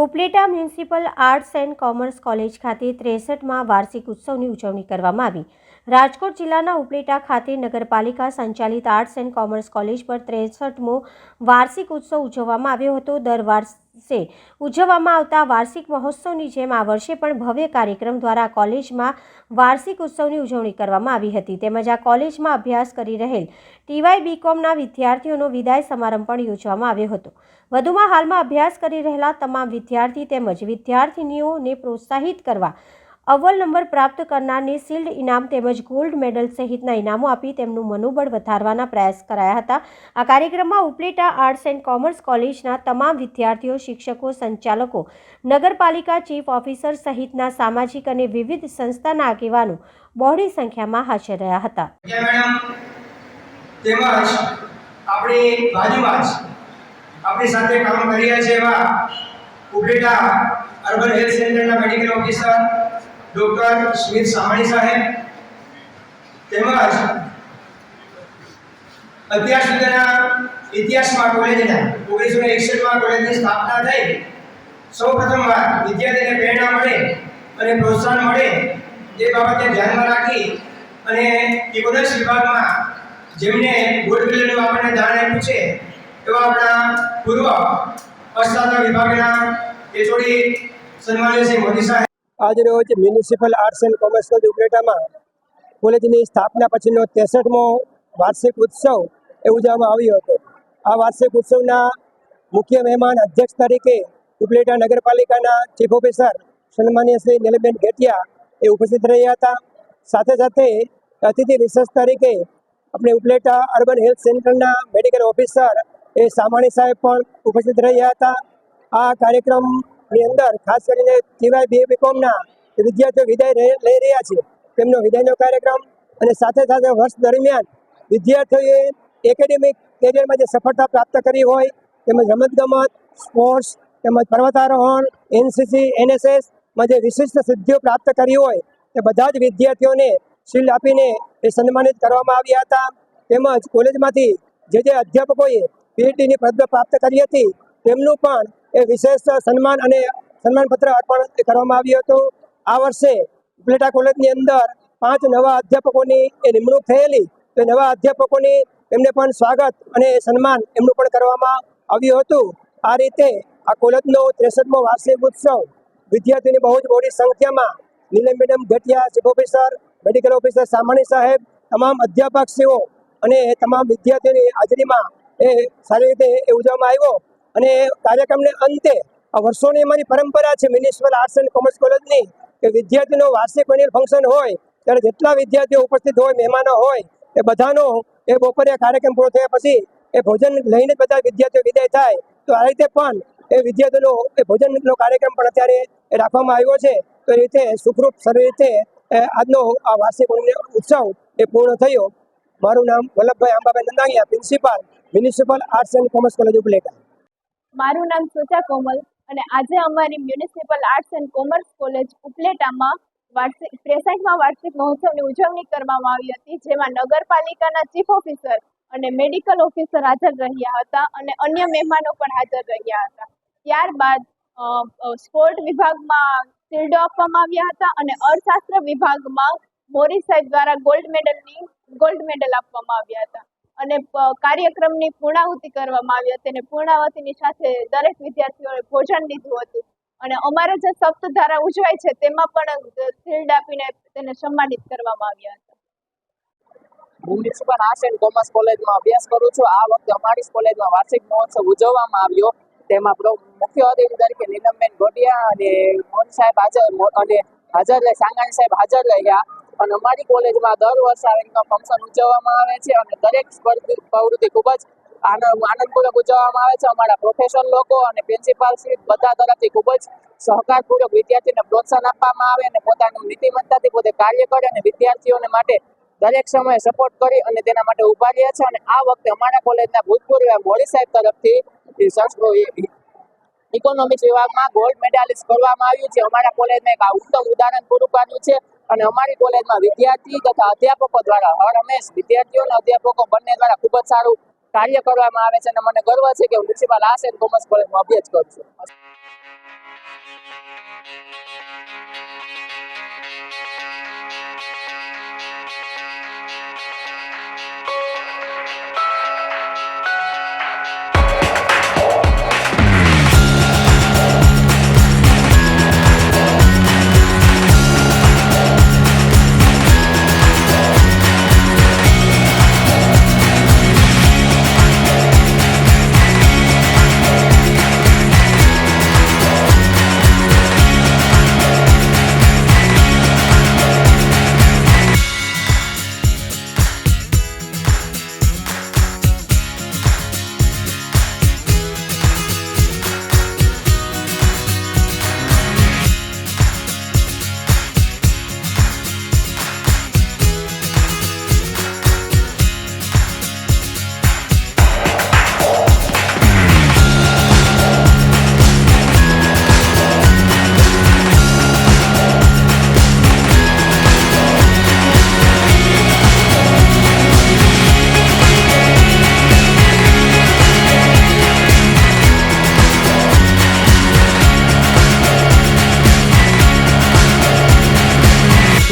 Upleta municipal arts and commerce college ખાતે ત્રેસઠમાં વાર્ષિક ઉત્સવની ઉજવણી કરવામાં આવી. રાજકોટ જિલ્લાના ઉપલેટા ખાતે નગરપાલિકા સંચાલિત આર્ટ્સ એન્ડ કોમર્સ કોલેજ પર ત્રેસઠમો વાર્ષિક ઉત્સવ ઉજવવામાં આવ્યો હતો. દર વર્ષે ઉજવવામાં આવતા વાર્ષિક મહોત્સવની જેમ આ વર્ષે પણ ભવ્ય કાર્યક્રમ દ્વારા કોલેજમાં વાર્ષિક ઉત્સવની ઉજવણી કરવામાં આવી હતી. તેમજ આ કોલેજમાં અભ્યાસ કરી રહેલ ટીવાય બીકોમના વિદ્યાર્થીઓનો વિદાય સમારંભ પણ યોજવામાં આવ્યો હતો. વધુમાં હાલમાં અભ્યાસ કરી રહેલા તમામ વિદ્યાર્થી તેમજ વિદ્યાર્થિનીઓને પ્રોત્સાહિત કરવા અવ્વલ નંબર પ્રાપ્ત કરનારને શિલ્ડ ઇનામ તેમજ ગોલ્ડ મેડલ સહિતના ઇનામો આપી તેમનું મનોબળ વધારવાના પ્રયાસ કરાયા હતા. આ કાર્યક્રમમાં ઉપલેટા આર્ટ્સ એન્ડ કોમર્સ કોલેજના તમામ વિદ્યાર્થીઓ, શિક્ષકો, સંચાલકો, નગરપાલિકા ચીફ ઓફિસર સહિતના સામાજિક અને વિવિધ સંસ્થાના આગેવાનો બહોળી સંખ્યામાં હાજર રહ્યા હતા. સાથે કામ કરી છે એવા અર્બન હેલ્થ સેન્ટરના medical officer doctor Smit Samani સાહેબ, તેમજ અત્યાર સુધીના ઇતિહાસમાં કોલેજના ઓગણીસો એકસઠમાં કોલેજની સ્થાપના થઈ. સૌ પ્રથમવાર વિદ્યાર્થીને પ્રેરણા મળે અને પ્રોત્સાહન મળે તે બાબતે ધ્યાનમાં રાખી અને ઇકોનોમિક્સ વિભાગમાં જેમને ગોલ્ડ મેડલનું આપણને દાન આપ્યું છે, એવા આપણા પૂર્વ અર્થશાસ્ત્ર વિભાગના એચઓડી સન્માનીય શ્રી મોદી સાહેબ. આજરોજ municipal arts and commerce college ઉપલેટામાં. કોલેજની સ્થાપના પછીનો ત્રેસઠમો વાર્ષિક ઉત્સવ એ ઉજવવામાં આવ્યો હતો. આ વાર્ષિક ઉત્સવના મુખ્ય મહેમાન અધ્યક્ષ તરીકે ઉપલેટા નગરપાલિકાના ચીફ ઓફિસર સન્માનીય શ્રી નીલબેન ઘેટિયા એ ઉપસ્થિત રહ્યા હતા. સાથે સાથે અતિથિ રિસર્ચ તરીકે આપણે ઉપલેટા અર્બન હેલ્થ સેન્ટરના મેડિકલ ઓફિસર એ સામાણી સાહેબ પણ ઉપસ્થિત રહ્યા હતા. આ કાર્યક્રમની અંદર ખાસ કરીને ટીવાય બી બીકોમના વિદ્યાર્થીઓ વિદાય લઈ રહ્યા છે. તેમનો વિદાયનો કાર્યક્રમ અને સાથે સાથે વર્ષ દરમિયાન વિદ્યાર્થીઓએ એકેડેમિક કેરિયરમાં જે સફળતા પ્રાપ્ત કરી હોય, તેમજ રમતગમત સ્પોર્ટ્સ તેમજ પર્વતારોહણ એનસીસી એનએસએસમાં જે વિશિષ્ટ સિદ્ધિઓ પ્રાપ્ત કરી હોય, તે બધા જ વિદ્યાર્થીઓને શિલ્ડ આપીને એ સન્માનિત કરવામાં આવ્યા હતા. તેમજ કોલેજમાંથી જે જે અધ્યાપકોએ પીએચડીની પદવી પ્રાપ્ત કરી હતી, તેમનું પણ એ વિશેષ સન્માન અને સન્માનપત્ર અર્પણ કરવામાં આવ્યું હતું. આ વર્ષે ઉપલેટા કોલેજની અંદર પાંચ નવા અધ્યાપકોની એ નિમણૂક થયેલી. તો નવા અધ્યાપકોની એમને પણ સ્વાગત અને સન્માન એમનું પણ કરવામાં આવ્યું હતું. આ રીતે આ કોલેજનો ત્રેસઠમો વાર્ષિક ઉત્સવ વિદ્યાર્થીની બહુ જ મોટી સંખ્યામાં Nilam madam Ghatiya chief officer, medical officer Samani સાહેબ, તમામ અધ્યાપકશ્રીઓ અને તમામ વિદ્યાર્થીઓની હાજરીમાં એ સારી રીતે એ ઉજવવામાં આવ્યો. અને કાર્યક્રમને અંતે આ વર્ષોની અમારી પરંપરા છે મ્યુનિસિપલ આર્ટ્સ એન્ડ કોમર્સ કોલેજની કે વિદ્યાર્થીનો વાર્ષિક એન્યુઅલ ફંક્શન હોય, ત્યારે જેટલા વિદ્યાર્થીઓ ઉપસ્થિત હોય, મહેમાનો હોય, એ બધાનો એ બપોરે કાર્યક્રમ પૂરો થયા પછી એ ભોજન લઈને બધા વિદ્યાર્થીઓ વિદાય થાય. તો આ રીતે પણ એ વિદ્યાર્થીઓનો, એ ભોજનનો કાર્યક્રમ પણ અત્યારે રાખવામાં આવ્યો છે. તો એ રીતે સુખરૂપ સારી રીતે આજનો આ વાર્ષિક ઉત્સવ એ પૂર્ણ થયો. મારું નામ Vallabhbhai Ambabhai Nandaniya principal municipal arts and commerce college Upleta. મારું નામ સુચા કોમલ અને આજે અમારી municipal arts and commerce college ઉપલેટામાં વાર્ષિક ત્રેસઠમાં વાર્ષિક મહોત્સવની ઉજવણી કરવામાં આવી હતી, જેમાં નગરપાલિકાના ચીફ ઓફિસર અને મેડિકલ ઓફિસર હાજર રહ્યા હતા અને અન્ય મહેમાનો પણ હાજર રહ્યા હતા. ત્યારબાદ સ્પોર્ટ વિભાગમાં શિલ્ડો આપવામાં આવ્યા હતા અને અર્થશાસ્ત્ર વિભાગમાં મોરી સાહેબ દ્વારા ગોલ્ડ મેડલની, ગોલ્ડ મેડલ આપવામાં આવ્યા હતા. અને કાર્યક્રમની પૂર્ણાહુતિ કરવામાં આવી હતી અને પૂર્ણાહુતિની સાથે દરેક વિદ્યાર્થીઓએ ભોજન લીધું હતું. અને અમારે જે સપ્તધારા ઉજવાય છે, તેમાં પણ શિલ્ડ આપીને તેને સન્માનિત કરવામાં આવ્યા હતા. મ્યુનિસિપલ આર્ટ્સ એન્ડ કોમર્સ કોલેજમાં અભ્યાસ કરું છું. આ વખતે અમારી કોલેજમાં વાર્ષિક મહોત્સવ ઉજવવામાં આવ્યો. તેમાં મુખ્ય અતિથિ તરીકે નીલમબેન ગોડિયા અને મોહન સાહેબ હાજર અને હાજર સાંગાણી સાહેબ હાજર રહ્યા. અને અમારી કોલેજમાં દર વર્ષે આવી રીતના ફંક્શન ઉજવવામાં આવે છે અને દરેક સ્પર્ધી પ્રવૃત્તિ ખૂબ જ આનંદ આનંદપૂર્વક ઉજવવામાં આવે છે. અમારા પ્રોફેસર લોકો અને પ્રિન્સિપાલ શ્રી બધા તરફથી ખૂબ જ સહકારપૂર્વક વિદ્યાર્થીને પ્રોત્સાહન આપવામાં આવે અને પોતાનું નીતિમત્તાથી પોતે કાર્ય કરે અને વિદ્યાર્થીઓને માટે દરેક સમયે સપોર્ટ કરી અને તેના માટે ઊભા રહ્યા છે. અને આ વખતે અમારા કોલેજના ભૂતપૂર્વ મોડી સાહેબ તરફથી ઇકોનોમિક્સ વિભાગમાં ગોલ્ડ મેડાલિસ્ટ કરવામાં આવ્યું છે. અમારા કોલેજમાં એક આ ઉત્તમ ઉદાહરણ પૂરું પાડ્યું છે. અને અમારી કોલેજમાં વિદ્યાર્થી તથા અધ્યાપકો દ્વારા હર હંમેશ વિદ્યાર્થીઓ અને અધ્યાપકો બંને દ્વારા ખૂબ જ સારું કાર્ય કરવામાં આવે છે અને મને ગર્વ છે કે હું મ્યુનિસિપલ આર્ટ્સ એન્ડ કોમર્સ કોલેજમાં અભ્યાસ કરું છું.